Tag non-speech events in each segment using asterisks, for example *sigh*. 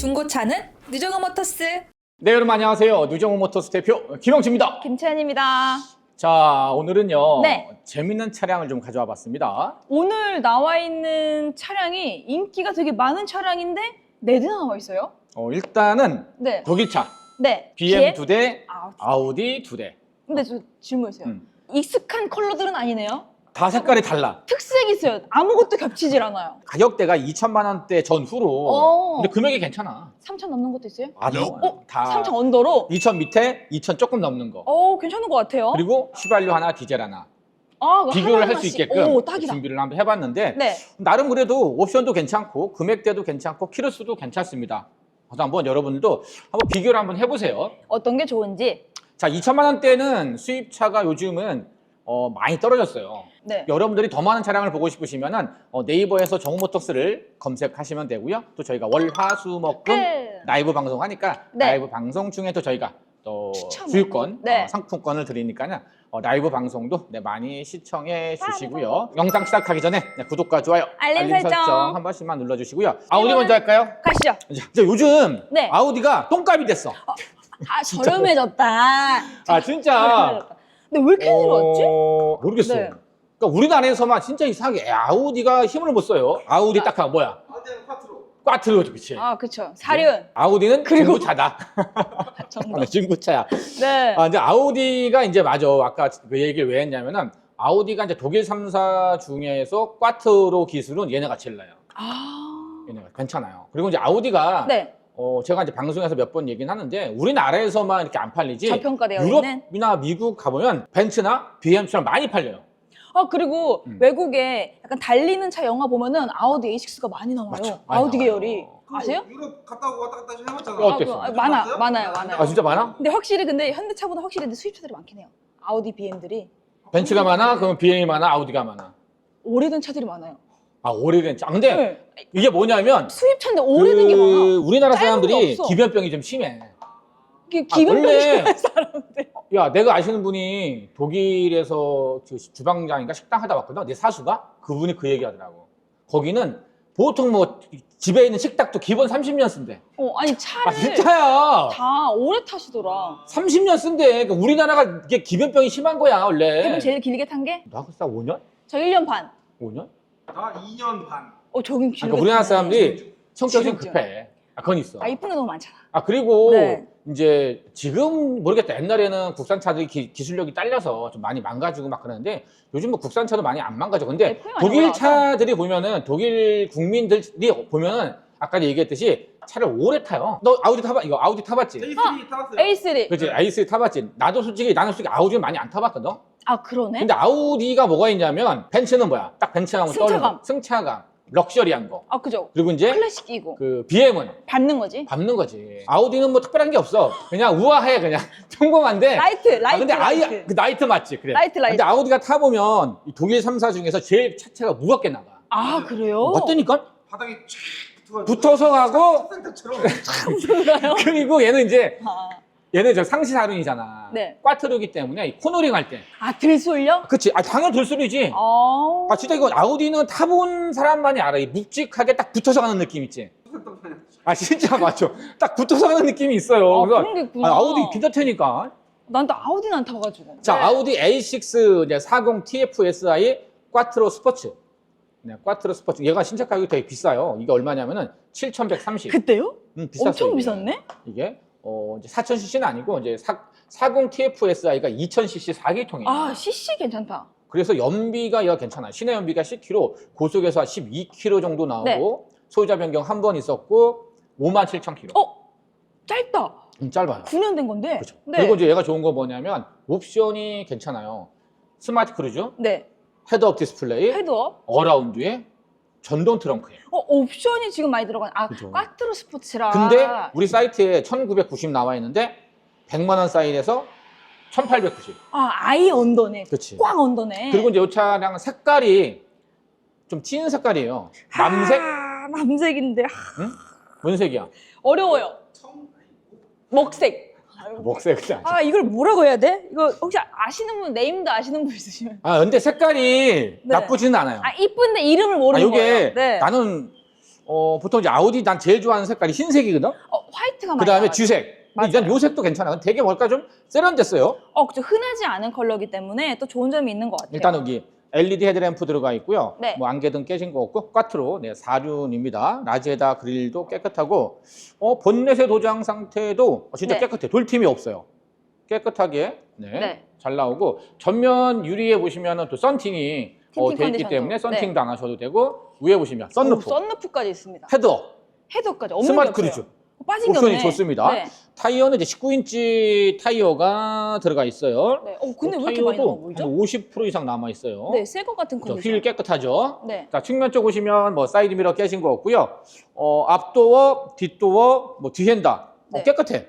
중고차는 누정호 모터스. 네 여러분 안녕하세요 누정호 모터스 대표 김영주입니다 김채연입니다. 자 오늘은요 네. 재밌는 차량을 좀 가져와 봤습니다 오늘 나와 있는 차량이 인기가 되게 많은 차량인데 네 대 나와 있어요. 어, 일단은 네. 독일차 네. BM 두 대 아, 아우디 두대다 근데 저 질문 있어요. 음. 익숙한 컬러들은 아니네요. 색깔이 달라 특색이 있어요. 아무것도 겹치질 않아요. 가격대가 2천만 원대 전후로 어. 근데 금액이 괜찮아 3천 넘는 것도 있어요? 아주 어? 다 3천 언더로? 2천 밑에 2천 조금 넘는 거 어, 괜찮은 것 같아요. 그리고 휘발유 하나 디젤 하나 아, 그거 비교를 할수 하나하나씩. 있게끔 오, 딱이다. 준비를 한번 해봤는데 네. 나름 그래도 옵션도 괜찮고 금액대도 괜찮고 키로수도 괜찮습니다. 그래서 한번 여러분들도 한번 비교를 한번 해보세요. 어떤 게 좋은지. 자, 2천만 원대는 수입차가 요즘은 어, 많이 떨어졌어요. 네. 여러분들이 더 많은 차량을 보고 싶으시면은 어, 네이버에서 정모터스를 검색하시면 되고요. 또 저희가 월 화 수 목금 끝. 라이브 방송하니까 네. 라이브 방송 중에 또 저희가 또 추첨을. 수익권, 네. 어, 상품권을 드리니까요. 어, 라이브 방송도 네, 많이 시청해 주시고요. 영상 시작하기 전에 네, 구독과 좋아요, 알림 설정. 한 번씩만 눌러주시고요. 아우디 먼저 할까요? 가시죠. 자, 이제 요즘 네. 아우디가 똥값이 됐어. 아, 저렴해졌다. 아 진짜. 근데 왜 이렇게 내려왔지? 어, 모르겠어. 네. 그러니까 우리나라에서만 진짜 이상하게 야, 아우디가 힘을 못 써요. 아우디 딱 하면 뭐야? 아우디는. 꽈트로 그렇지. 아, 그쵸. 사륜. 아우디는 그리고- 중고차다. *laughs* 정답. *laughs* 아, 중고차야. 네. 아, 이제 아우디가 이제 맞아. 아까 그 얘기를 왜 했냐면은 아우디가 이제 독일 3사 중에서 꽈트로 기술은 얘네가 제일 나요. 아. 얘네가 괜찮아요. 그리고 이제 아우디가 네. 어, 제가 이제 방송에서 몇 번 얘기는 하는데 우리나라에서만 이렇게 안 팔리지 저평가되어 있는. 유럽이나 미국 가보면 벤츠나 BM처럼 많이 팔려요. 아 그리고 음. 외국에 약간 달리는 차 영화 보면은 아우디 A6가 많이 나와요. 맞죠. 많이 아우디 나와요. 계열이. 아세요? 유럽 갔다 오고 왔다 갔다 해봤잖아. 어, 어땠어? 아, 그, 많아? 많아요, 많아요. 아 진짜 많아? 근데 확실히 근데 현대차보다 확실히 근데 수입차들이 많긴 해요. 아우디 BM들이 벤츠가 많아? 그러면 BM이 많아? 아우디가 많아? 오래된 차들이 많아요. 아 오래된 차. 근데 네. 이게 뭐냐면 수입차인데 오래된 게그 많아. 우리나라 짧은 사람들이 없어. 기변병이 좀 심해. 이게 아, 기본병이 원래- 심한 *laughs* 사람들. 야, 내가 아시는 분이 독일에서 그 주방장인가 식당 하다 왔거든. 내 사수가 그분이 그 얘기 하더라고. 거기는 보통 뭐 집에 있는 식탁도 기본 30년 쓴대. 어, 아니 아, 차를 진짜야. 다 오래 타시더라. 30년 쓴대. 그러니까 우리나라가 이게 기변병이 심한 거야, 원래. 이분 제일 길게 탄게저나 글쎄 5년? 1년 반. 5년? 나 2년 반. 어, 저긴 길게 그러니까 우리나라. 사람들이 성격이 좀 지루죠. 급해. 아, 그건 있어. 아, 이쁜 게 너무 많잖아. 아 그리고 네. 이제 지금 모르겠다 옛날에는 국산차들이 기, 기술력이 딸려서 좀 많이 망가지고 막 그러는데 요즘 뭐 국산차도 많이 안 망가져 근데 많이 독일 올라와서. 차들이 보면은 독일 국민들이 보면은 아까 얘기했듯이 차를 오래 타요 너 아우디 타봐 이거 아우디 타봤지 A3 타봤어요. A3. 그렇지 아이스 타봤지 나도 솔직히 나는 솔직히 아우디는 많이 안 타봤거든 아, 그러네. 근데 아우디가 뭐가 있냐면 벤츠는 뭐야 딱 벤츠하고 승차감. 떠오르는 거. 승차감 럭셔리한 거 아, 그죠. 그리고 이제 클래식이고. 그 BM은 밟는 거지. 밟는 거지. 아우디는 뭐 특별한 게 없어. 그냥 우아해, 그냥. *laughs* 평범한데. 라이트, 라이트. 아, 근데 아이, 라이트. 그 나이트 맞지? 그래. 라이트, 라이트. 근데 아우디가 타 보면 이 독일 3사 중에서 제일 차체가 무겁게 나가. 아, 그래요? 어떠니까? 바닥에 쫙 붙어가지고. 붙어서 가고, 센터처럼. 그런가요? *laughs* 그리고 얘는 이제, 아, 얘는 저 상시 사륜이잖아. 네. 꽈트로기 때문에 이 코너링 할 때. 아 들쏠려? 그치. 아, 당연 돌소리지. 아, 아, 진짜 이거 아우디는 타본 사람만이 알아. 이 묵직하게 딱 붙어서 가는 느낌 있지? 아, 진짜 *laughs* 맞죠. 딱 붙어서 가는 느낌이 있어요. 아, 그런 게 있구나. 아, 아우디 괜찮다니까. 난 또 아우디는 안 타가지고. 자, 네. 아우디 A6 이제 40 TFSI 꽈트로 스포츠. 네, 꽈트로 스포츠. 얘가 신차 가격이 되게 비싸요. 이게 얼마냐면은 7,130. 그때요? 음, 비쌌어요. 엄청 이게. 비쌌네? 이게 어, 이제 4,000cc는 아니고 이제 4, 40 TFSI가 2,000cc 4기통이에요. 아, CC 괜찮다. 그래서 연비가 얘가 괜찮아요. 시내 연비가 10km, 고속에서 12km 정도 나오고 네. 소유자 변경 한 번 있었고 57,000km. 어? 짧다. 음, 짧아요. 9년 된 건데. 그렇죠. 네. 그리고 이제 얘가 좋은 거 뭐냐면 옵션이 괜찮아요. 스마트 크루즈, 네. 헤드업 디스플레이, 헤드업. 어라운드에 전동 트렁크예요. 어, 옵션이 지금 많이 들어간. 아, 그죠. 꽈트로 스포츠라. 근데 우리 사이트에 1990 나와 있는데 100만 원 사이에서 1890. 아, 아이 언더네. 그렇지. 꽝 언더네. 그리고 이제 이 차량 색깔이 좀 튀는 색깔이에요. 남색? 아, 남색인데. 아, 뭔 색이야? 어려워요. 청. 먹색. 먹색이 아니야. 아, 이걸 뭐라고 해야 돼? 이거 혹시 아시는 분, 네임도 아시는 분 있으시면. 아, 근데 색깔이 나쁘지는 않아요. 아, 이쁜데 이름을 아, 모르는 이게 거예요. 네. 나는 어, 보통 이제 아우디 난 제일 좋아하는 색깔이 흰색이거든. 어, 화이트가 많이 그 다음에 나와요. 쥐색. 근데. 이전 요 색도 괜찮아. 되게 뭘까 좀 세련됐어요. 어, 그쵸. 흔하지 않은 컬러기 때문에 또 좋은 점이 있는 것 같아요. 일단 여기 LED 헤드램프 들어가 있고요. 네. 뭐 안개등 깨진 거 없고 꽈트로 네, 4륜입니다. 라지에다 그릴도 깨끗하고 어, 본넷의 도장 상태도 진짜 네. 깨끗해. 돌팀이 없어요. 깨끗하게 네, 네. 잘 나오고 전면 유리에 보시면은 또 썬팅이 어, 돼 있기. 때문에 썬팅도 네. 안 하셔도 되고 위에 보시면 썬루프, 오, 썬루프까지 있습니다. 헤드업, 헤드까지 없는 스마트. 크루즈. 어, 빠진 게 옵션이 없네. 좋습니다. 네. 타이어는 이제 19인치 타이어가 들어가 있어요. 네. 어, 근데 어, 왜 이렇게 많이 타이어도 보이죠? 한50% 이상 남아 있어요. 네, 새거 같은 저 컨디션. 휠 깨끗하죠. 네. 자, 측면 쪽 보시면 뭐 사이드 미러 깨진 거 없고요. 어, 앞도어, 뒷도어, 뭐 뒤핸다. 어, 네. 깨끗해.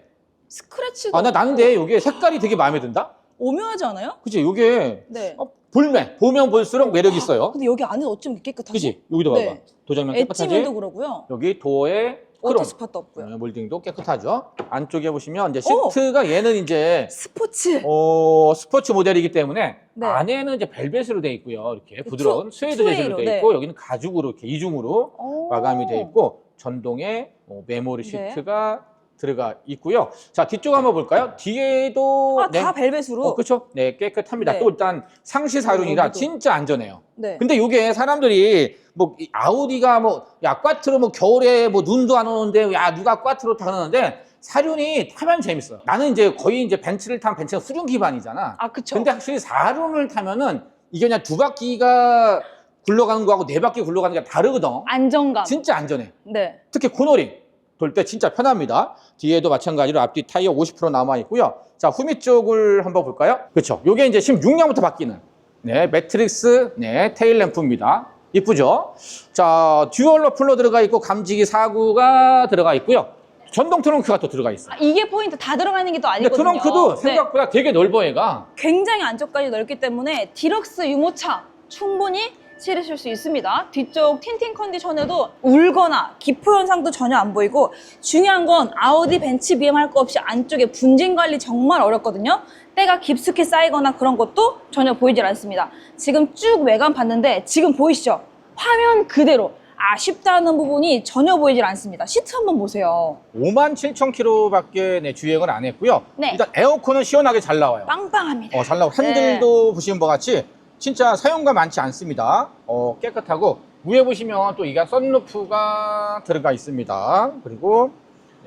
스크래치도 아, 나 나는데 이게 색깔이 되게 마음에 든다? 오묘하지 않아요? 그치? 이게 네. 어, 볼매, 보면 볼수록 매력 있어요. 근데 여기 안에 어쩜 이렇게 깨끗하지? 그치? 여기도 봐봐. 네. 도장면 엣지면도 깨끗하지? 그러고요. 여기 도어에 크롬. 오토 스팟도 없고요. 어, 몰딩도 깨끗하죠. 안쪽에 보시면 이제 오! 시트가 얘는 이제 스포츠. 어, 스포츠 모델이기 때문에 네. 안에는 이제 벨벳으로 돼 있고요. 이렇게 그 부드러운 투- 스웨이드 투웨이로, 재질로 돼 네. 있고 여기는 가죽으로 이렇게 이중으로 오. 마감이 돼 있고 전동에 어, 메모리 네. 시트가 들어가 있고요. 자 뒤쪽 한번 볼까요? 뒤에도 아, 다 벨벳으로. 어, 그렇죠. 네 깨끗합니다. 네. 또 일단 상시 사륜이라 여기도. 진짜 안전해요. 네. 근데 이게 사람들이 뭐이 아우디가 뭐야 꽈트로 뭐 겨울에 뭐 눈도 안 오는데 야 누가 꽈트로 타는데 사륜이 타면 재밌어. 나는 이제 거의 이제 벤츠를 타면 벤츠가 후륜 기반이잖아. 아, 그쵸. 근데 확실히 사륜을 타면은 이게 그냥 두 바퀴가 굴러가는 거하고 네 바퀴 굴러가는 게 다르거든. 안정감. 진짜 안전해. 네. 특히 코너링 돌 때 진짜 편합니다. 뒤에도 마찬가지로 앞뒤 타이어 50% 남아 있고요. 자, 후미 쪽을 한번 볼까요? 그렇죠. 요게 이제 16년부터 바뀌는 네, 매트릭스 네, 테일 램프입니다. 이쁘죠? 자, 듀얼 러플러 들어가 있고 감지기 사구가 들어가 있고요. 전동 트렁크가 또 들어가 있어요. 아, 이게 포인트 다 들어가 있는 게 또 아니거든요. 트렁크도 네. 생각보다 되게 넓어 얘가. 굉장히 안쪽까지 넓기 때문에 디럭스 유모차 충분히 실으실 수 있습니다. 뒤쪽 틴팅 컨디션에도 울거나 기포 현상도 전혀 안 보이고 중요한 건 아우디 벤츠 BM 할 거 없이 안쪽에 분진 관리 정말 어렵거든요. 때가 깊숙이 쌓이거나 그런 것도 전혀 보이질 않습니다. 지금 쭉 외관 봤는데 지금 보이시죠? 화면 그대로 아쉽다는 부분이 전혀 보이질 않습니다. 시트 한번 보세요. 5만 7천 킬로밖에 네, 주행을 안 했고요. 네. 일단 에어컨은 시원하게 잘 나와요. 빵빵합니다. 어, 잘 나오고 네. 핸들도 보시는 것 같이 진짜 사용감 많지 않습니다. 어, 깨끗하고 위에 보시면 또 이게 썬루프가 들어가 있습니다. 그리고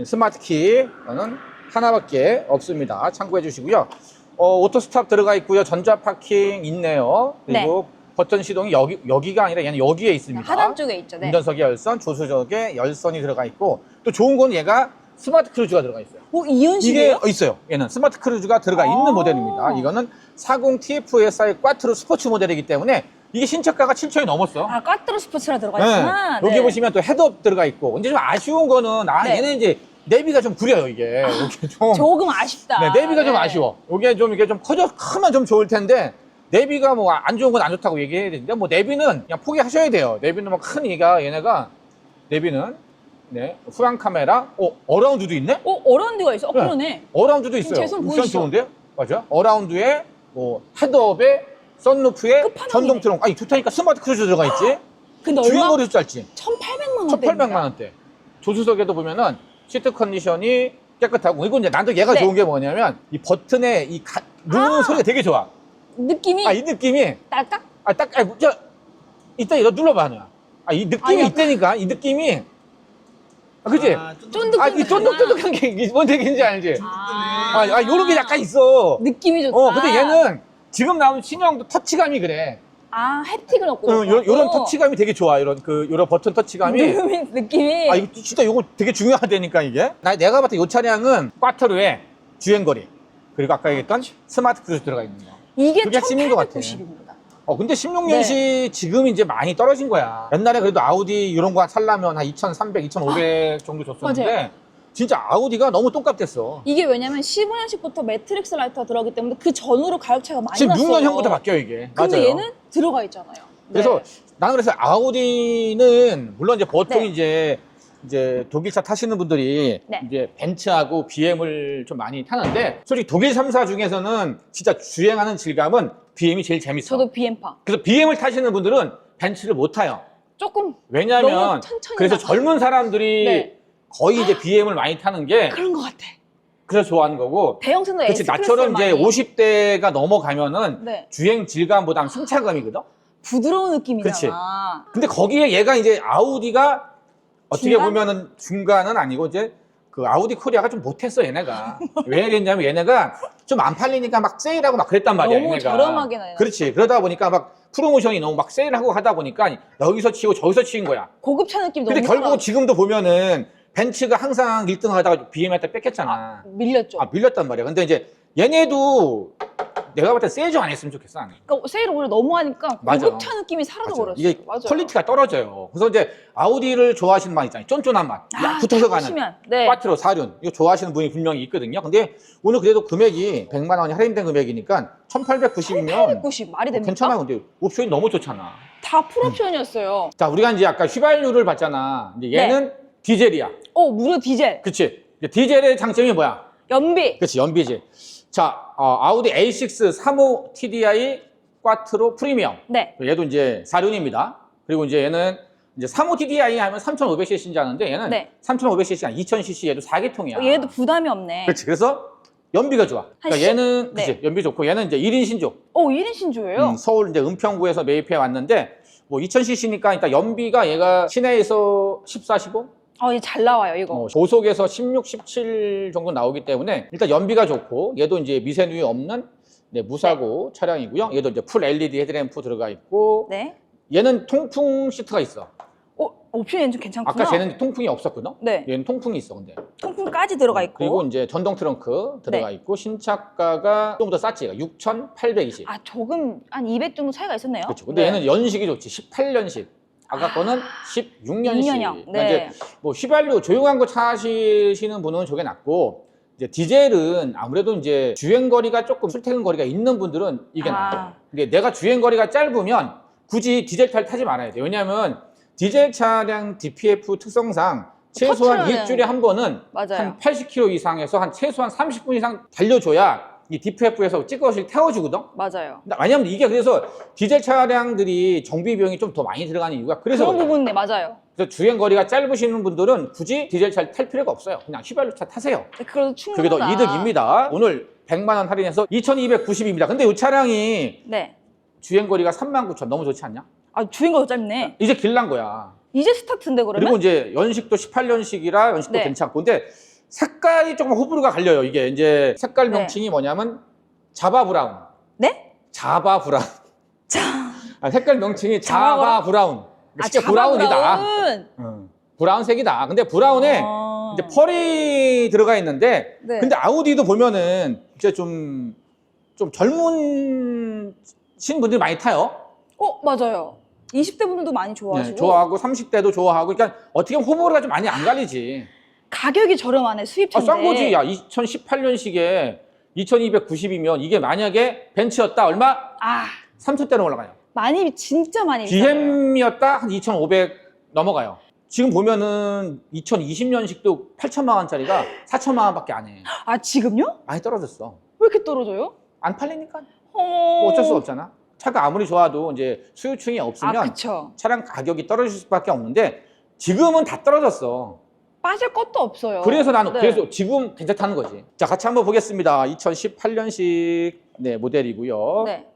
스마트 키 는 하나밖에 없습니다. 참고해 주시고요. 어, 오토 스탑 들어가 있고요. 전자 파킹 있네요. 그리고 버튼 시동이 여기 여기가 아니라 얘는 여기에 있습니다. 하단 쪽에 있죠. 네. 운전석에 열선, 조수석에 열선이 들어가 있고 또 좋은 건 얘가 스마트 크루즈가 들어가 있어요. 오, 이게? 있어요. 얘는 스마트 크루즈가 들어가 아. 있는 모델입니다. 이거는 40 TFSI 꽈트로 스포츠 모델이기 때문에 이게 신차가가 7천이 넘었어. 아, 까트로 스포츠라 들어가 네. 있구나. 여기 네. 보시면 또 헤드업 들어가 있고. 근데 좀 아쉬운 거는 아 네. 얘는 이제 내비가 좀 구려요 이게. 이게 좀 조금 아쉽다. 네, 내비가 좀 네. 아쉬워. 이게 좀 이게 좀 커져 크면 좀 좋을 텐데 내비가 뭐 안 좋은 건 안 좋다고 얘기해야 되는데 뭐 내비는 그냥 포기하셔야 돼요. 내비는 뭐큰 이가 얘네가 내비는 네 후방 카메라, 어 어라운드도 있네. 어, 어라운드가 있어? 어, 네. 그러네. 어라운드도 있어요. 제손 옵션 보이시죠? 좋은데요? 맞아. 어라운드에 뭐 헤드업에 썬루프에 끝판왕이네. 전동 트렁크. 아니 좋다니까 스마트 크루즈 들어가 있지. 근데 주행 얼마? 거리도 짧지. 1,800만 원대. 1,800만 원대. 조수석에도 보면은 시트 컨디션이 깨끗하고 이건 이제 난또 얘가 네. 좋은 게 뭐냐면 이 버튼에 이 가, 누르는 아. 소리가 되게 좋아. 느낌이 아 이 느낌이 딸깍? 아 딱 아, 저 이따 이거 눌러봐 하나. 아이 느낌이 아니, 있다니까 이 느낌이. 아 그지? 아, 쫀득- 쫀득- 아이 쫀득쫀득한 게 이게 뭔 얘기인지 알지? 아, 아, 아 요런 게 약간 있어. 느낌이 좋다. 어, 근데 얘는 지금 나온 신형도 터치감이 그래. 아, 햅틱을 넣고. 어, 요런, 요런 터치감이 되게 좋아. 이런 그 요런 버튼 터치감이. *laughs* 느낌이, 느낌이. 아, 이거 진짜 요거 되게 중요하다니까 이게. 나 내가 봤을 때 요 차량은 꽈트로에 주행거리 그리고 아까 얘기했던 스마트 크루즈 들어가 있는 거. 이게 그게 핵심인 것 같아. 1890입니다. 어, 근데 16년식 지금 이제 많이 떨어진 거야. 옛날에 그래도 아우디 이런 거 살려면 한 2,300, 2,500 정도 줬었는데 맞아요. 진짜 아우디가 너무 똥값됐어. 이게 왜냐면 15년식부터 매트릭스 라이트가 들어가기 때문에 그 전후로 가격 차가 많이 지금 났어요. 6년형부터 바뀌어 이게. 근데 맞아요. 얘는 들어가 있잖아요. 그래서 네. 나는 그래서 아우디는 물론 이제 보통 네. 이제 이제 독일차 타시는 분들이 네. 이제 벤츠하고 BM을 좀 많이 타는데 솔직히 독일 3사 중에서는 진짜 주행하는 질감은 BM이 제일 재밌어. 저도 BM파. 그래서 BM을 타시는 분들은 벤츠를 못 타요. 조금 왜냐하면 너무 천천히 그래서 나가. 젊은 사람들이 네. 거의 이제 BM을 많이 타는 게 그런 것 같아. 그래서 좋아하는 거고 대형선도 그렇지 나처럼 이제 많이. 50대가 넘어가면은 네. 주행 질감보다는 승차감이거든. 부드러운 느낌이잖아. 그렇지. 근데 거기에 얘가 이제 아우디가 어떻게 중간? 보면은 중간은 아니고 이제 그 아우디 코리아가 좀 못했어 얘네가 *laughs* 왜 그랬냐면 얘네가 좀 안 팔리니까 막 세일하고 막 그랬단 말이야 너무 얘네가 저렴하게 내놔. 그렇지 그러다 보니까 막 프로모션이 너무 막 세일하고 하다 보니까 여기서 치고 저기서 치는 거야 고급차 느낌 너무 근데 결국. 지금도 보면은 벤츠가 항상 1등 하다가 BM한테 뺏겼잖아 밀렸죠. 아 밀렸단 말이야 근데 이제 얘네도 내가 볼때 세주 안 했으면 좋겠어 나는. 그러니까 세일을 오히려 너무 하니까 맞아. 고급차 느낌이 사라져 맞아. 버렸어. 이게 맞아요. 퀄리티가 떨어져요. 그래서 이제 아우디를 좋아하시는 분 있잖아요. 쫀쫀한 맛. 야, 아, 붙어서 가는. 네. 꽈트로, 사륜. 이거 좋아하시는 분이 분명히 있거든요. 근데 오늘 그래도 금액이 100만 원이 할인된 금액이니까 1890이면 90 말이 됩니까? 괜찮아. 근데 옵션이 너무 좋잖아. 다 풀옵션이었어요. 자, 우리가 이제 아까 휘발유를 봤잖아. 이제 얘는 네. 디젤이야. 어 무료 디젤, 그치? 디젤의 장점이 뭐야? 연비. 그치, 연비지. 자, 어, 아우디 A6 35 TDI 꽈트로 프리미엄. 네. 얘도 이제 4륜입니다. 그리고 이제 얘는 이제 35 TDI 하면 3,500cc인지 아는데 얘는 네. 3,500cc 아니 2,000cc 얘도 4기통이야. 어, 얘도 부담이 없네. 그렇지. 그래서 연비가 좋아. 그러니까 한 십- 얘는 네. 그치, 연비 좋고 얘는 이제 1인 신조. 어 1인 신조예요. 음, 서울 이제 은평구에서 매입해 왔는데 뭐 2,000cc니까 일단 연비가 얘가 시내에서 14, 15, 어, 얘잘 나와요 이거. 어, 고속에서 16, 17 정도 나오기 때문에 일단 연비가 좋고 얘도 이제 미세누이 없는 네, 무사고 차량이고요. 얘도 이제 풀 LED 헤드램프 들어가 있고 네. 얘는 통풍 시트가 있어. 어 옵션이 좀 괜찮구나. 아까 쟤는 통풍이 없었거든. 네. 얘는 통풍이 있어 근데. 통풍까지 들어가 있고. 그리고 이제 전동 트렁크 들어가 네. 있고 신차가가 좀 더 쌌지. 6,820. 아 조금 한 200 정도 차이가 있었네요. 그렇죠. 근데 네. 얘는 연식이 좋지. 18년식. 아까 거는 16년식. 6년형. 그러니까 네. 이제 뭐 휘발유 조용한 거 차시는 분은 저게 낫고 이제 디젤은 아무래도 이제 주행 거리가 조금 출퇴근 거리가 있는 분들은 이게 아. 나아요. 근데 내가 주행 거리가 짧으면 굳이 디젤 탈 타지 말아야 돼. 왜냐하면 디젤 차량 DPF 특성상 최소한 터트려야 일주일에 한 번은 맞아요. 한 80km 이상에서 한 최소한 30분 이상 달려줘야 이 DPF에서 찍어서 태워주거든. 맞아요. 근데 왜냐면 이게 그래서 디젤 차량들이 정비 비용이 좀 더 많이 들어가는 이유가 그래서 그런 그래요. 부분네 맞아요. 그래서 주행 거리가 짧으시는 분들은 굳이 디젤 차를 탈 필요가 없어요. 그냥 휘발유 차 타세요. 그래도 그게 더 충분하다. 이득입니다. 오늘 100만 원 할인해서 2,290입니다. 근데 이 차량이 네. 주행 거리가 39,000 너무 좋지 않냐? 아 주행거도 짧네. 이제 길난 거야. 이제 스타트인데 그러면? 그리고 이제 연식도 18년식이라 연식도 네. 괜찮고 근데 색깔이 조금 호불호가 갈려요. 이게 이제 색깔 네. 명칭이 뭐냐면 자바 브라운. 네? 자바 브라운. 자. 아, 색깔 명칭이 자바 자바 브라운. 아, 쉽게 자바 브라운이다. 브라운. 응. 브라운색이다. 근데 브라운에 어. 이제 펄이 들어가 있는데 네. 근데 아우디도 보면은 이제 좀, 좀 젊은 신 분들이 많이 타요. 어 맞아요. 20대 분들도 많이 좋아하시고 네, 좋아하고 30대도 좋아하고 그러니까 어떻게 보면 호불호가 좀 많이 안 갈리지. 가격이 저렴하네 아, 수입차인데. 싼 거지. 야, 2018년식에 2290이면 이게 만약에 벤츠였다 얼마? 아 3천대로 올라가요. 많이 진짜 많이. BM이었다 한 2,500 넘어가요. 지금 보면은 2020년식도 8천만 원짜리가 4천만 원밖에 안 해. 아 지금요? 많이 떨어졌어. 왜 이렇게 떨어져요? 안 팔리니까 어... 뭐 어쩔 수 없잖아. 차가 아무리 좋아도 이제 수요층이 없으면 아. 차량 가격이 떨어질 수밖에 없는데 지금은 다 떨어졌어. 빠질 것도 없어요. 그래서 나는 네. 그래서 지금 괜찮다는 거지. 자 같이 한번 보겠습니다. 2018년식 네, 모델이고요. 네.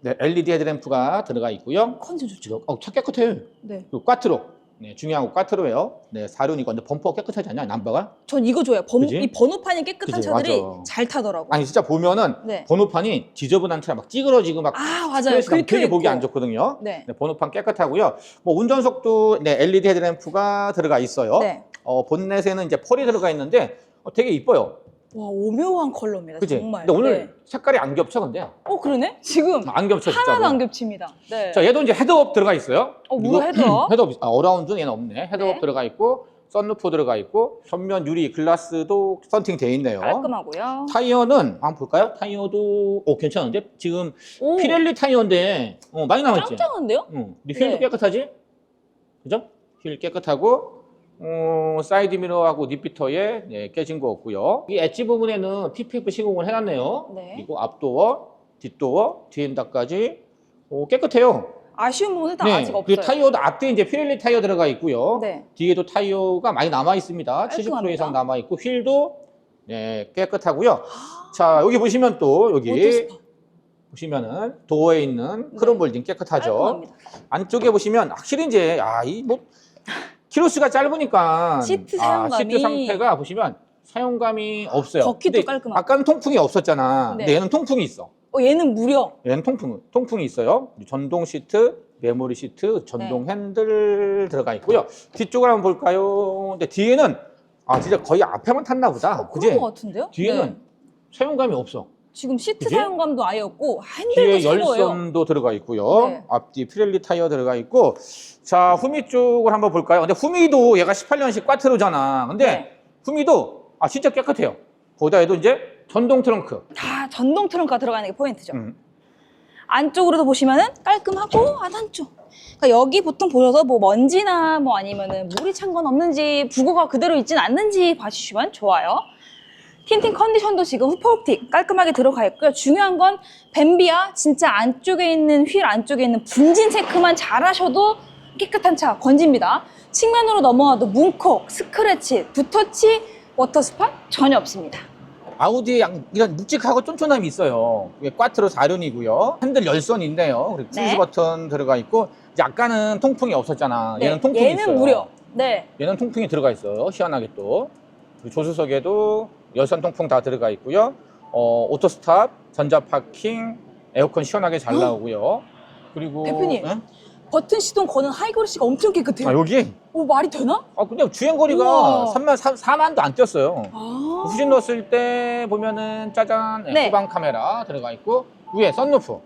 네, LED 헤드램프가 들어가 있고요. 컨디션 좋죠. 어, 차 깨끗해. 네. 그리고 꽈트로. 네, 중요한 거 꽈트로예요. 네, 사륜이고 근데 범퍼 깨끗하지 않냐? 남바가? 전 이거 좋아요. 번, 그지? 이 번호판이 깨끗한 그지? 차들이 맞아. 잘 타더라고. 아니 진짜 보면은 네. 번호판이 지저분한 차막 찌그러지고 막 아 맞아요. 스크래치가 긁혀 되게 보기 있고. 안 좋거든요. 네. 네, 번호판 깨끗하고요. 뭐 운전석도 네, LED 헤드램프가 들어가 있어요. 네. 어, 본넷에는 이제 펄이 들어가 있는데 어, 되게 이뻐요. 와 오묘한 컬러입니다. 그치? 정말. 근데 오늘 네. 색깔이 안 겹쳐 근데. 어 그러네? 지금 안 겹쳐 진짜. 하나도 안 겹칩니다. 네. 자, 얘도 이제 헤드업 들어가 있어요. 어, 무료 *clears throat* 헤드업? 헤드업, 아, 어라운드는 얘는 없네. 헤드업 네. 들어가 있고, 썬루프 들어가 있고, 전면 유리 글라스도 썬팅 돼 있네요. 깔끔하고요. 타이어는 한번 볼까요? 타이어도 오 괜찮은데 지금 오, 피렐리 타이어인데 어, 많이 남았지. 짱짱한데요? 응. 네 휠도 네. 깨끗하지? 그죠? 휠 깨끗하고 어, 사이드 미러하고 니피터에 네, 깨진 거 없고요. 이 엣지 부분에는 TPF 시공을 해놨네요. 네. 그리고 앞도어, 뒷도어, 뒤엔다까지 오, 깨끗해요. 아쉬운 부분은 다 아직 없어요. 그리고 타이어도 앞뒤에 이제 피렐리 타이어 들어가 있고요. 네. 뒤에도 타이어가 많이 남아 있습니다. 70% 깔끔합니다. 이상 남아 있고 휠도 네, 깨끗하고요. 자, 여기 보시면 또 여기. 보시면은 도어에 있는 크롬 네. 볼딩 깨끗하죠. 깔끔합니다. 안쪽에 보시면 확실히 이제 아, 이뭐 키로수가 짧으니까 시트 아, 사용감이- 시트 상태가 보시면 사용감이 없어요. 걷기도 근데 깔끔하고. 아까는 통풍이 없었잖아. 네. 근데 얘는 통풍이 있어. 어, 얘는 무려 얘는 통풍, 통풍이 있어요. 전동 시트, 메모리 시트, 네. 전동 핸들 들어가 있고요. 뒤쪽을 한번 볼까요? 근데 뒤에는 아 진짜 거의 앞에만 탔나 보다. 어, 그지? 그런 것 같은데요? 뒤에는 네. 사용감이 없어. 지금 시트 그지? 사용감도 아예 없고 뒤에 핸들도 새로워요. 열선도 들어가 있고요. 네. 앞뒤 피렐리 타이어 들어가 있고. 자, 후미 쪽을 한번 볼까요? 근데 후미도 얘가 18년식 꽈트로잖아. 근데 네. 후미도 아 진짜 깨끗해요. 거기다 얘도 이제 전동 트렁크. 다 전동 트렁크가 들어가는 게 포인트죠. 음. 안쪽으로도 보시면은 깔끔하고 안 안쪽. 그러니까 여기 보통 보셔서 뭐 먼지나 뭐 아니면은 물이 찬 건 없는지 부고가 그대로 있진 않는지 봐주시면 좋아요. 틴팅 컨디션도 지금 후퍼옵틱 깔끔하게 들어가 있고요. 중요한 건 뱀비아 진짜 안쪽에 있는 휠 안쪽에 있는 분진 체크만 잘하셔도 깨끗한 차 건집니다. 측면으로 넘어와도 문콕, 스크래치, 붓터치, 워터스팟 전혀 없습니다. 아우디에 양- 이런 묵직하고 쫀쫀함이 있어요. 이게 꽈트로 4륜이고요. 핸들 열선이 있네요. 그리고 네. 크루즈 버튼 들어가 있고 아까는 통풍이 없었잖아. 얘는 통풍이 네, 얘는 있어요. 무려 네 얘는 통풍이 들어가 있어요. 희한하게 또. 조수석에도 열선 통풍 다 들어가 있고요. 어, 오토 스탑, 전자 파킹, 에어컨 시원하게 잘 나오고요. 그리고 대표님. 예? 버튼 시동 거는 하이그로시가 엄청 깨끗해요. 아, 여기 오 말이 되나? 아 근데 주행 거리가 우와. 3만 4, 만도안 뛰었어요. 아. 후진 넣었을 때 보면은 짜잔 네. 후방 카메라 들어가 있고 위에 썬루프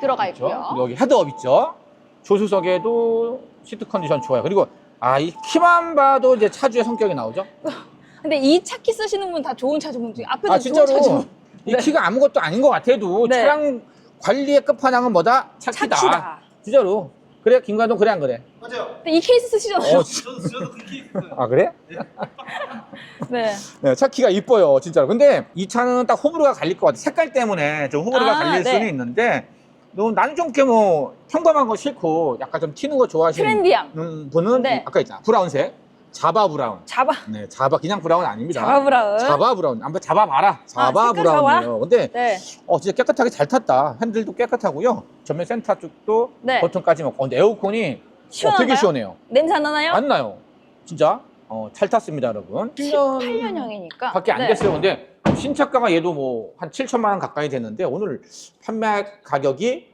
들어가 있죠. 있고요. 그리고 여기 헤드업 있죠. 조수석에도 시트 컨디션 좋아요. 그리고 아 이 키만 봐도 이제 차주의 성격이 나오죠. *laughs* 근데 이 차 키 쓰시는 분 다 좋은 차주분 중에 앞에도 아 좋은 진짜로 차주분 이 네. 키가 아무것도 아닌 것 같아도 네. 차량 관리의 끝판왕은 뭐다? 차키다. 차키다. 진짜로. 그래 김관동 그래 안 그래? 맞아요. 근데 이 케이스 쓰시잖아요. 어, 저도 저도 그렇게 있어요. 아 그래? *laughs* 네. 네, 차 키가 이뻐요, 진짜로. 근데 이 차는 딱 호불호가 갈릴 것 같아. 색깔 때문에 좀 호불호가 아, 갈릴 네. 수는 있는데, 너 나는 좀 이렇게 뭐 평범한 거 싫고 약간 좀 튀는 거 좋아하시는 트렌디함. 분은 네. 이- 아까 있잖아 브라운색, 자바 브라운. 잡아. 네, 자바 그냥 브라운 아닙니다. 잡아 브라운. 자바 브라운. 한번 잡아봐라. 자바 색깔 브라운이에요. 근데 네. 어 진짜 깨끗하게 잘 탔다. 핸들도 깨끗하고요. 전면 센터 쪽도 네. 버튼까지 먹고. 근데 에어컨이 어, 시원한가요? 되게 시원해요. 냄새 안 나나요? 안 나요. 진짜 어, 잘 탔습니다, 여러분. 18년형이니까. 밖에 안 됐어요. 근데 신차가가 얘도 뭐 한 7천만 원 가까이 됐는데 오늘 판매 가격이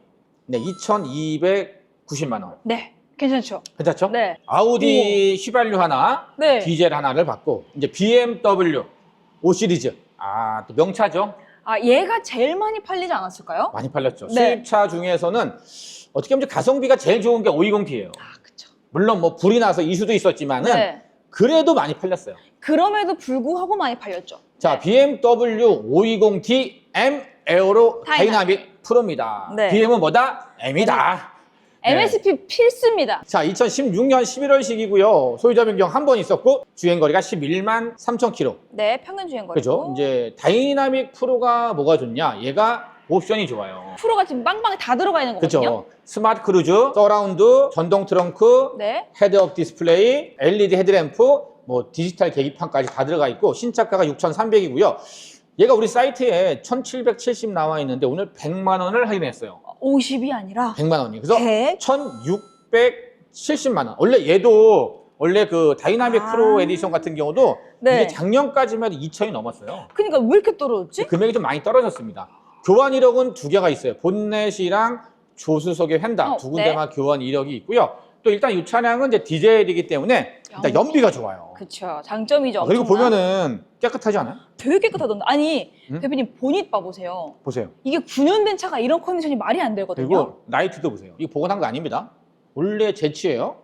네, 2,290만 원. 네. 괜찮죠? 괜찮죠? 네. 아우디 휘발유 하나, 네. 디젤 하나를 받고 이제 BMW 5 시리즈. 아, 또 명차죠. 아, 얘가 제일 많이 팔리지 않았을까요? 많이 팔렸죠. 네. 수입차 중에서는 어떻게 보면 가성비가 제일 좋은 게 520T예요. 아, 그쵸. 물론 뭐 불이 나서 이슈도 있었지만은 네. 그래도 많이 팔렸어요. 그럼에도 불구하고 많이 팔렸죠. 자, 네. BMW 520T M 에어로 다이나믹. 다이나믹 프로입니다. 네. BM은 뭐다? M이다. 네. MSP 필수입니다. 자, 2016년 11월식이고요. 소유자 변경 한 번 있었고 주행 거리가 11만 3천 킬로. 네, 평균 주행 거리. 그죠? 이제 다이나믹 프로가 뭐가 좋냐? 얘가 옵션이 좋아요. 프로가 지금 빵빵에 다 들어가 있는 거거든요. 그죠? 스마트 크루즈, 서라운드, 전동 트렁크, 네. 헤드업 디스플레이, LED 헤드램프, 뭐 디지털 계기판까지 다 들어가 있고 신차가가 6,300이고요. 얘가 우리 사이트에 1,770 나와 있는데 오늘 100만 원을 할인했어요. 50이 아니라 100만 원이. 그래서 100? 1,670만 원. 원래 얘도 원래 그 다이나믹 아. 프로 에디션 같은 경우도 네. 이게 작년까지만 해도 2천이 넘었어요. 그러니까 왜 이렇게 떨어졌지? 금액이 좀 많이 떨어졌습니다. 교환 이력은 두 개가 있어요. 본넷이랑 조수석의 휀다 어, 두 군데만 교환 이력이 있고요. 또 일단 이 차량은 이제 디젤이기 때문에 일단 연비. 연비가 좋아요. 그쵸. 장점이죠. 아, 그리고 엄청난. 보면은 깨끗하지 않아요? 되게 깨끗하던데. 아니, 음? 대표님 본닛 봐보세요. 보세요. 이게 9년 된 차가 이런 컨디션이 말이 안 되거든요. 그리고 라이트도 보세요. 이거 복원한 거 아닙니다. 원래 제치예요.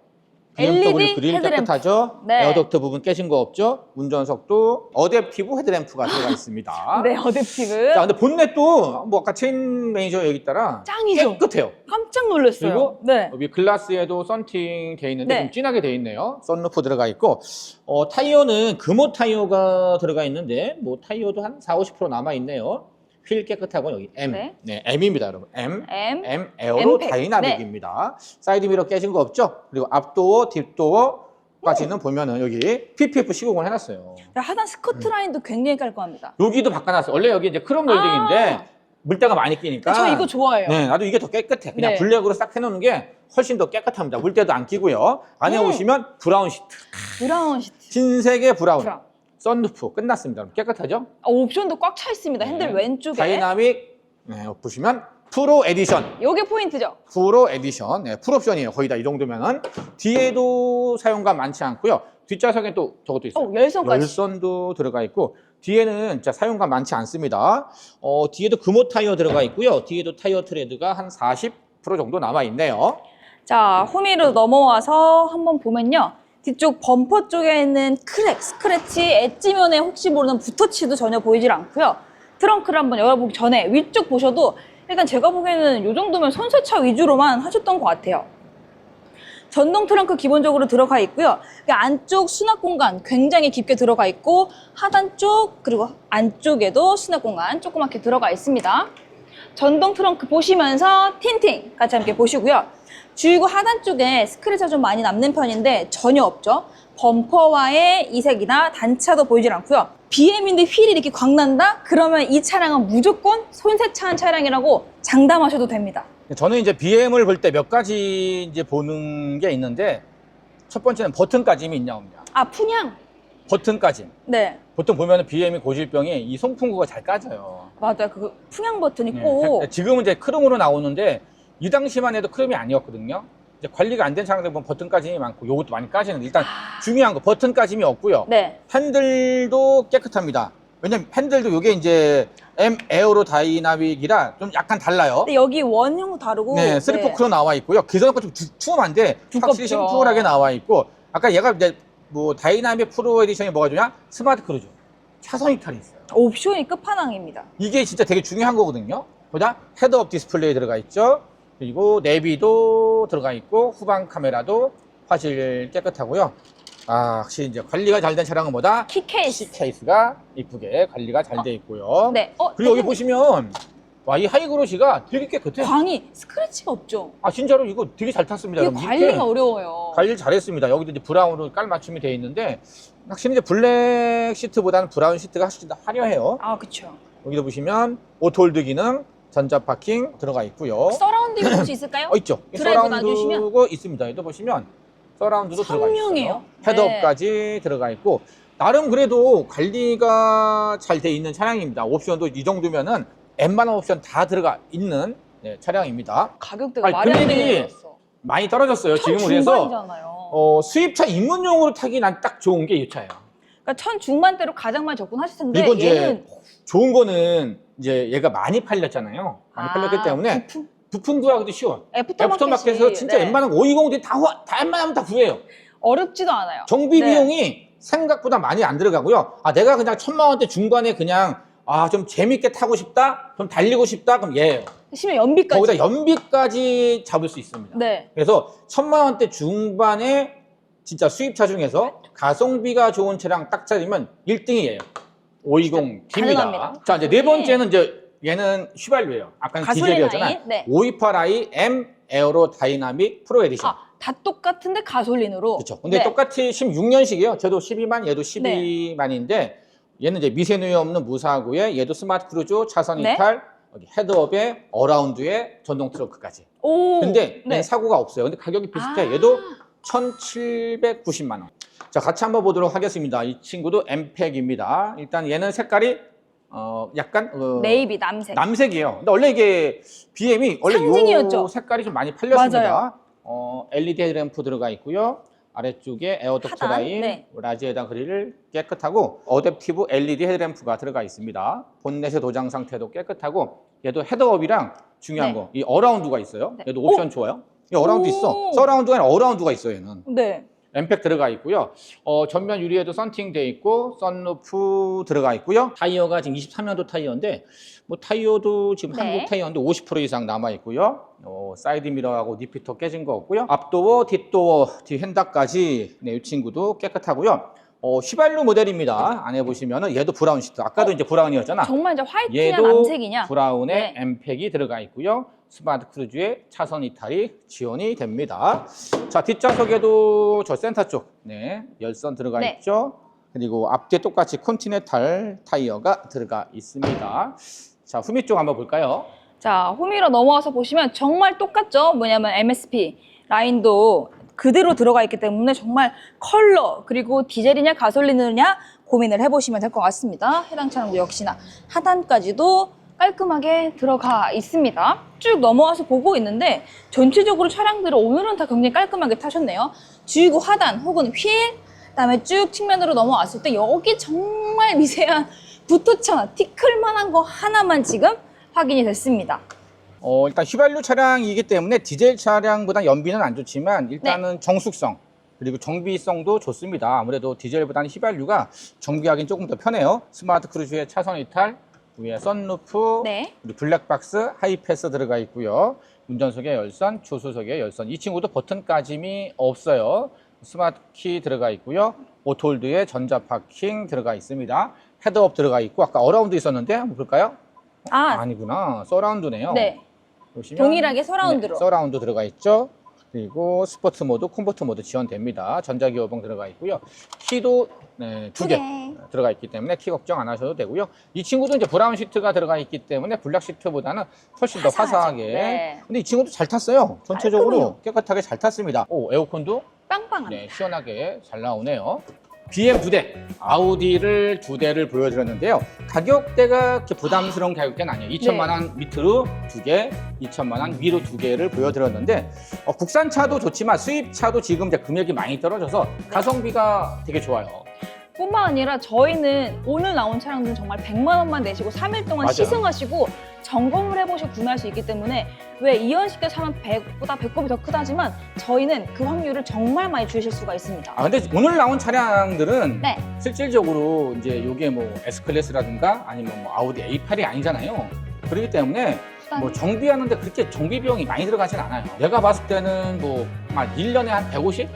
BMW 그릴 헤드램프. 깨끗하죠. 네. 에어덕트 부분 깨진 거 없죠. 운전석도 어댑티브 헤드램프가 들어가 있습니다. *laughs* 네, 어댑티브. 자, 근데 본넷도 뭐 아까 체인 매니저 얘기 따라 짱이죠. 깨끗해요. 깜짝 놀랐어요. 그리고 네. 여기 글라스에도 썬팅 돼 있는데 네. 좀 진하게 돼 있네요. 썬루프 들어가 있고 어, 타이어는 금호 타이어가 들어가 있는데 뭐 타이어도 한 4, 50% 남아 있네요. 휠 깨끗하고 여기 M. 네. 네. M입니다, 여러분. M. M. M 에어로. 네. 다이나믹입니다. 사이드 미러 깨진 거 없죠? 그리고 앞도어, 뒷도어 까지는 보면은 여기 PPF 시공을 해놨어요. 하단 스커트 음. 라인도 굉장히 깔끔합니다. 여기도 바꿔놨어요. 원래 여기 이제 크롬 골딩인데 아. 물때가 많이 끼니까. 저 이거 좋아해요. 네, 나도 이게 더 깨끗해. 그냥 네. 블랙으로 싹 해놓는 게 훨씬 더 깨끗합니다. 물때도 안 끼고요. 안에 음. 오시면 브라운 시트. 브라운 시트. 흰색의 브라운. 브라운. 썬루프 끝났습니다. 깨끗하죠? 아, 옵션도 꽉 차 있습니다. 핸들 네. 왼쪽에. 다이나믹 네, 보시면 프로 에디션. 요게 포인트죠. 프로 에디션. 네, 풀옵션이에요. 거의 다 이 정도면은 뒤에도 사용감 많지 않고요. 뒷좌석에 또 저것도 있어요. 어, 열선까지. 열선도 들어가 있고 뒤에는 진짜 사용감 많지 않습니다. 어, 뒤에도 금호 타이어 들어가 있고요. 뒤에도 타이어 트레드가 한 40% 정도 남아 있네요. 자, 호미로 넘어와서 한번 보면요. 뒤쪽 범퍼 쪽에 있는 크랙, 스크래치, 엣지면에 혹시 모르는 붓터치도 전혀 보이질 않고요. 트렁크를 한번 열어보기 전에 위쪽 보셔도 일단 제가 보기에는 이 정도면 손세차 위주로만 하셨던 것 같아요. 전동 트렁크 기본적으로 들어가 있고요. 그 안쪽 수납 공간 굉장히 깊게 들어가 있고 하단 쪽 그리고 안쪽에도 수납 공간 조그맣게 들어가 있습니다. 전동 트렁크 보시면서 틴팅 같이 함께 보시고요. 주유구 하단 쪽에 스크래치가 좀 많이 남는 편인데 전혀 없죠. 범퍼와의 이색이나 단차도 보이질 않고요. BM인데 휠이 이렇게 광 난다? 그러면 이 차량은 무조건 손세차한 차량이라고 장담하셔도 됩니다. 저는 이제 BM을 볼 때 몇 가지 이제 보는 게 있는데 첫 번째는 버튼 까짐이 있냐 없냐. 아, 풍향. 버튼 까짐. 네. 보통 보면 BM이 고질병이 이 송풍구가 잘 까져요. 맞아요. 그 풍향 버튼이 네, 꼭. 지금은 이제 크롬으로 나오는데 이 당시만 해도 크롬이 아니었거든요. 이제 관리가 안 된 차량들 보면 버튼 까짐이 많고 요것도 많이 까지는데 일단 중요한 거 버튼 까짐이 없고요. 네. 핸들도 깨끗합니다. 왜냐면 핸들도 요게 이제 M 에어로 다이나믹이라 좀 약간 달라요. 근데 여기 원형 다르고. 네, 쓰리 포크로 나와 있고요. 기존 거좀 두껍죠. 확실히 심플하게 나와 있고 아까 얘가 이제 뭐 다이나믹 프로 에디션이 뭐가 좋냐? 스마트 크루즈. 차선 이탈이 있어요. 옵션이 끝판왕입니다. 이게 진짜 되게 중요한 거거든요. 보자 헤드업 디스플레이 들어가 있죠. 그리고 내비도 들어가 있고 후방 카메라도 화질 깨끗하고요. 아, 확실히 이제 관리가 잘 된 차량은 뭐다? 키 케이스. 시 케이스가 이쁘게 관리가 잘 돼 있고요. 네. 어, 그리고 여기 보시면 와 이 하이그로시가 되게 깨끗해. 광이 스크래치가 없죠. 아 진짜로 이거 되게 잘 탔습니다. 이게. 관리가 어려워요. 관리를 잘했습니다. 여기도 이제 브라운으로 깔 맞춤이 되어 있는데 확실히 이제 블랙 시트보다는 브라운 시트가 훨씬 더 화려해요. 아, 그쵸. 여기도 보시면 오토홀드 기능, 전자 파킹 들어가 있고요. 서라운딩 볼수 있을까요? 어 있죠. 드라이브 서라운드가 놔주시면? 있습니다. 여기도 보시면 서라운드도 들어가 선명해요. 있어요. 헤드업까지 들어가 있고 나름 그래도 관리가 잘 돼 있는 차량입니다. 옵션도 이 정도면은 웬만한 옵션 다 들어가 있는 네, 차량입니다. 가격대가 아니, 말이 안 금액이 되게 올랐어. 많이 떨어졌어요. 지금 그래서 중반이잖아요. 어, 수입차 입문용으로 타기 난 딱 좋은 게 이 차예요. 그러니까 천 중반대로 가장 많이 접근하실 텐데 그리고 이제 얘는 좋은 거는 이제 얘가 많이 팔렸잖아요. 많이 아, 팔렸기 때문에 부품, 부품 구하기도 쉬워. 애프터마켓이 애프터마켓에서 진짜 네. 웬만한 520들 다, 화- 다 웬만하면 다 구해요. 어렵지도 않아요. 정비 네. 비용이 생각보다 많이 안 들어가고요. 아, 내가 그냥 천만 원대 중반에 그냥 아, 좀 재밌게 타고 싶다? 좀 달리고 싶다? 그럼 얘예요. 심지어 연비까지. 거기다 연비까지 잡을 수 있습니다. 네. 그래서 천만 원대 중반에 진짜 수입차 중에서 가성비가 좋은 차량 딱 찾으면 1등이에요. 520 D입니다. 가능합니다. 자, 이제 네 번째는 이제 얘는 휘발유예요. 아까 가솔린 디젤이었잖아. 라인, 네. 528i M 에어로 다이나믹 프로 에디션. 아, 다 똑같은데 가솔린으로. 그렇죠. 근데 네. 똑같이 16년식이에요. 저도 12만, 얘도 네. 12만인데 얘는 이제 미세누이 없는 무사고에 얘도 스마트 크루즈, 차선 네. 이탈, 여기 헤드업에 어라운드에 전동 트렁크까지. 오. 근데 네. 얘는 사고가 없어요. 근데 가격이 비슷해. 아. 얘도 1,790만 원. 자, 같이 한번 보도록 하겠습니다. 이 친구도 M팩입니다. 일단 얘는 색깔이 어 약간 어, 네이비 남색. 남색이에요. 근데 원래 이게 BM이 원래 상징이었죠. 요 색깔이 좀 많이 팔렸습니다. 맞아요. 어, LED 헤드램프 들어가 있고요. 아래쪽에 에어 덕트 하단, 라인, 네. 라지에다 그릴 깨끗하고 어댑티브 LED 헤드램프가 들어가 있습니다. 본넷의 도장 상태도 깨끗하고 얘도 헤드업이랑 중요한 네. 거 이 어라운드가 있어요. 네. 얘도 옵션 좋아요. 이 어라운드 오. 있어. 서라운드가 아니라 어라운드가 있어요. 얘는. 네. 엠팩 들어가 있고요. 어, 전면 유리에도 썬팅 돼 있고 썬루프 들어가 있고요. 타이어가 지금 23년도 타이어인데 뭐 타이어도 지금 네. 한국 타이어인데 50% 이상 남아 있고요. 어, 사이드 미러하고 니피터 깨진 거 없고요. 앞도어, 뒷도어, 뒤 핸다까지 네, 이 친구도 깨끗하고요. 어, 휘발유 모델입니다. 안에 보시면은 얘도 브라운 시트. 아까도 이제 브라운이었잖아. 정말 이제 화이트냐 얘도 남색이냐? 브라운에 네. 엠팩이 들어가 있고요. 스마트 크루즈에 차선 이탈이 지원이 됩니다. 자, 뒷좌석에도 저 센터 쪽, 네, 열선 들어가 네. 있죠. 그리고 앞뒤에 똑같이 컨티넨탈 타이어가 들어가 있습니다. 자, 후미 쪽 한번 볼까요? 자, 호미로 넘어와서 보시면 정말 똑같죠? 뭐냐면 MSP 라인도 그대로 들어가 있기 때문에 정말 컬러 그리고 디젤이냐 가솔린이냐 고민을 해보시면 될 것 같습니다. 해당 차량도 역시나 하단까지도 깔끔하게 들어가 있습니다. 쭉 넘어와서 보고 있는데 전체적으로 차량들을 오늘은 다 굉장히 깔끔하게 타셨네요. 주유구 하단 혹은 휠 그다음에 쭉 측면으로 넘어왔을 때 여기 정말 미세한 붓토처 티클만한 거 하나만 지금 확인이 됐습니다. 어, 일단 휘발유 차량이기 때문에 디젤 차량보다 연비는 안 좋지만 일단은 네. 정숙성 그리고 정비성도 좋습니다. 아무래도 디젤보다는 휘발유가 정비하기는 조금 더 편해요. 스마트 크루즈의 차선 이탈, 위에 썬루프, 네. 그리고 블랙박스, 하이패스 들어가 있고요. 운전석에 열선, 조수석에 열선. 이 친구도 버튼 까짐이 없어요. 스마트 키 들어가 있고요. 오토홀드에 전자 파킹 들어가 있습니다. 헤드업 들어가 있고 아까 어라운드 있었는데 한번 볼까요? 아, 아니구나. 서라운드네요. 네. 보시면 동일하게 서라운드로. 네, 서라운드 들어가 있죠. 그리고 스포츠 모드, 콤포트 모드 지원됩니다. 전자기어봉 들어가 있고요. 키도 네, 두개 들어가 있기 때문에 키 걱정 안 하셔도 되고요. 이 친구도 이제 브라운 시트가 들어가 있기 때문에 블랙 시트보다는 훨씬 더 화사하죠. 화사하게. 네. 근데 이 친구도 잘 탔어요. 전체적으로 깔끔해요. 깨끗하게 잘 탔습니다. 오, 에어컨도 빵빵합니다. 네, 시원하게 잘 나오네요. BM 두 대, 아우디를 두 대를 보여드렸는데요. 가격대가 그렇게 부담스러운 가격대는 아니에요. 2천만 네. 원 밑으로 두 개, 2천만 원 위로 두 개를 보여드렸는데 어, 국산차도 좋지만 수입차도 지금 이제 금액이 많이 떨어져서 가성비가 되게 좋아요. 뿐만 아니라 저희는 오늘 나온 차량들은 정말 100만 원만 내시고 3일 동안 맞아요. 시승하시고 점검을 해보시고 구매할 수 있기 때문에 왜 이현식 때 차면 100보다 배꼽이 더 크다지만 저희는 그 확률을 정말 많이 주실 수가 있습니다. 아 근데 오늘 나온 차량들은 네. 실질적으로 이제 이게 뭐 S 클래스라든가 아니면 뭐 아우디 A8이 아니잖아요. 그렇기 때문에 뭐 정비하는데 그렇게 정비 비용이 많이 들어가진 않아요. 내가 봤을 때는 뭐 한 1년에 한 150?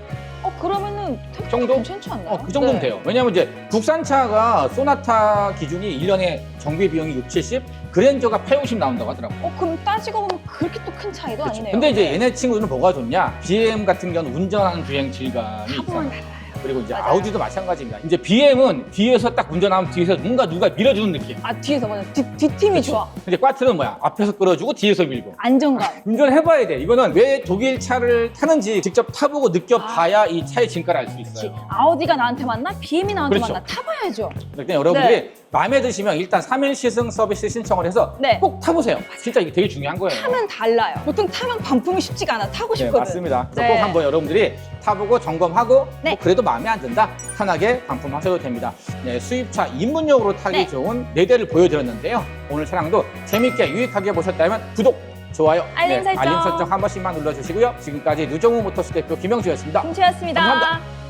어 그러면은 택 정도? 괜찮지 않나요? 어, 그 정도면 네. 돼요. 왜냐면 이제 국산차가 소나타 기준이 1년에 정비 비용이 6, 70, 그랜저가 8, 50 나온다고 하더라고요. 어 그럼 따지고 보면 그렇게 또 큰 차이도 그쵸. 아니네요. 근데 이제 네. 얘네 친구들은 뭐가 좋냐? BM 같은 경우는 운전하는 주행 질감이 타보면 있잖아요. 그리고 이제 맞아요. 아우디도 마찬가지입니다. 이제 BM은 뒤에서 딱 운전하면 뒤에서 뭔가 누가 밀어주는 느낌. 아 뒤에서 맞아 뒷, 뒷팀이 좋아 근데 꽈트는 뭐야? 앞에서 끌어주고 뒤에서 밀고. 안정감 운전해봐야 돼. 이거는 왜 독일 차를 타는지 직접 타보고 느껴봐야 이 차의 진가를 알 수. 있어요. 아우디가 나한테 맞나? BM이 나한테 그렇죠. 맞나? 타봐야죠 그러니까 여러분들이 네. 마음에 드시면 일단 3일 시승 서비스 신청을 해서 네. 꼭 타보세요. 진짜 이게 되게 중요한 거예요. 타면 달라요 보통 타면 반품이 쉽지가 않아 타고 네, 싶거든 맞습니다. 그래서 네. 꼭 한번 여러분들이 타보고 점검하고 네. 뭐 그래도 마음에 안 든다 편하게 반품하셔도 됩니다. 네, 수입차 입문용으로 타기 네. 좋은 네 대를 보여드렸는데요. 오늘 차량도 재밌게 유익하게 보셨다면 구독, 좋아요, 알림 네, 설정. 알림 설정 한 번씩만 눌러주시고요. 지금까지 누정우 모터스 대표 김영주였습니다. 김치였습니다 감사합니다.